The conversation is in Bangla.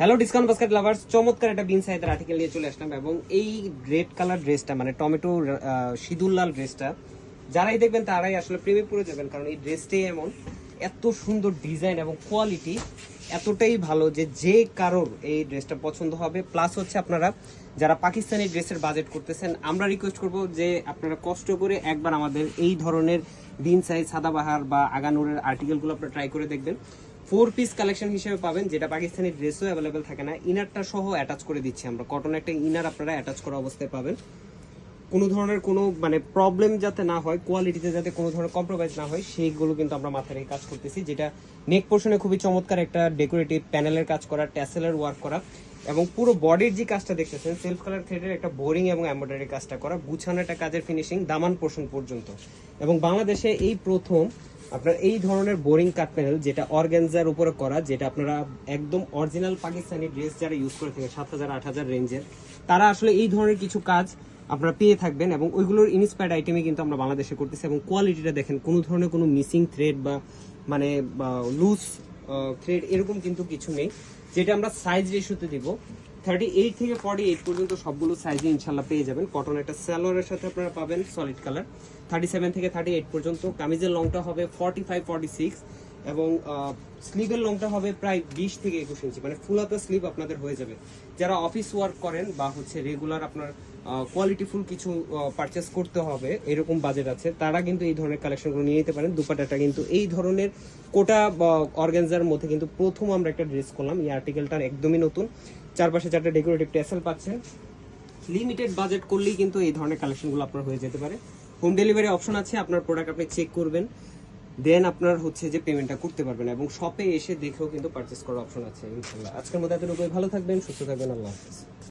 হ্যালো ডিসকাউন্ট বাস্কেট লাভার্স চমৎকার একটা বিন সাইজের আর্টিকেল নিয়ে চলে আসলাম এবং এই রেড কালার ড্রেসটা মানে টমেটো সিঁদুর লাল ড্রেসটা যারাই দেখবেন তারাই আসলে প্রেমে পড়ে যাবেন, কারণ এই ড্রেসটাই এমন, এত সুন্দর ডিজাইন এবং কোয়ালিটি এতটাই ভালো যে যে কারোর এই ড্রেসটা পছন্দ হবে। প্লাস হচ্ছে আপনারা যারা পাকিস্তানি ড্রেসের বাজেট করতেছেন, আমরা রিকোয়েস্ট করব যে আপনারা কষ্ট করে একবার আমাদের এই ধরনের বিন সাইজ সাদাবাহার বা আগানুরের আর্টিকেলগুলো আপনারা ট্রাই করে দেখবেন। ফোর পিস কালেকশন হিসেবে পাবেন, যেটা পাকিস্তানি ড্রেসও অ্যাভেলেবেল থাকে না। ইনারটা সহ অ্যাটাচ করে দিচ্ছি আমরা। কটন একটা ইনার আপনারা অ্যাটাচ করা অবস্থায় পাবেন। কোনো ধরনের কোনো মানে প্রবলেম যাতে না হয় কোয়ালিটিতে যাতে কোনো ধরনের কম্প্রোমাইজ না হয়, সেইগুলো কিন্তু আমরা মাথায় রেখে কাজ করতেছি, যেটা নেক পোর্শনে খুবই চমৎকার একটা ডেকোরেটিভ প্যানেলের কাজ করা ট্যাসেলের ওয়ার্ক করা, এবং পুরো বডির যে কাজটা দেখতেছেন সেলফ কালার থ্রেডের একটা বোরিং এবং এমব্রয়ডারি কাজটা করা, গুছানো একটা কাজের ফিনিশিং দামান পোর্শন পর্যন্ত। এবং বাংলাদেশে এই প্রথম আপনার এই ধরনের বোরিং কাট প্যানেল যেটা অর্গ্যানজার উপরে করা, যেটা আপনারা একদম অরিজিনাল পাকিস্তানি ড্রেস যারা ইউজ করে থাকে সাত হাজার, আট হাজার রেঞ্জের তারা আসলে এই ধরনের কিছু কাজ আপনারা পেয়ে থাকবেন এবং ওইগুলোর ইন্সপায়ার্ড আইটেমই কিন্তু আমরা বাংলাদেশে করতেছি এবং কোয়ালিটিটা দেখেন, কোনো ধরনের কোনো মিসিং থ্রেড বা মানে লুজ থ্রেড এরকম কিন্তু কিছু নেই, যেটা আমরা সাইজ রেশুতে দিব। থার্টি এইট থেকে ফর্টি এইট পর্যন্ত সবগুলো সাইজে ইনশাল্লাহ পেয়ে যাবেন। কটন একটা স্যালোয়ারের সাথে আপনারা পাবেন সলিড কালার থার্টি সেভেন থেকে থার্টি এইট পর্যন্ত কামিজের লংটা হবে ফর্টি ফাইভ ফর্টি সিক্স এবং স্লিভের লংটা হবে প্রায় বিশ থেকে একুশ ইঞ্চি মানে ফুল হাতা স্লিভ আপনাদের হয়ে যাবে। যারা অফিস ওয়ার্ক করেন বা হচ্ছে রেগুলার আপনার কোয়ালিটিফুল কিছু পারচেস করতে হবে, এরকম বাজেট আছে, তারা কিন্তু এই ধরনের কালেকশনগুলো নিয়ে নিতে পারেন। দুপাটাটা কিন্তু এই ধরনের কোটা অর্গানজার মধ্যে কিন্তু প্রথম আমরা একটা ড্রেস করলাম। এই আর্টিকেলটা একদমই নতুন। চারপাশে চারটে ডেকোরেটিভ টেসেল পাচ্ছেন লিমিটেড বাজেট করলেই কিন্তু এই ধরনের কালেকশনগুলো আপনার হয়ে যেতে পারে। হোম ডেলিভারি অপশন আছে, আপনার প্রোডাক্ট আপনি চেক করবেন। দেন আপনার হচ্ছে যে পেমেন্টটা করতে পারবেন এবং শপে এসে দেখেও কিন্তু পারচেস করার অপশন আছে, ইনশাল্লাহ। আজকের মধ্যে এতটুকুই। ভালো থাকবেন, সুস্থ থাকবেন। আল্লাহ হাফিজ।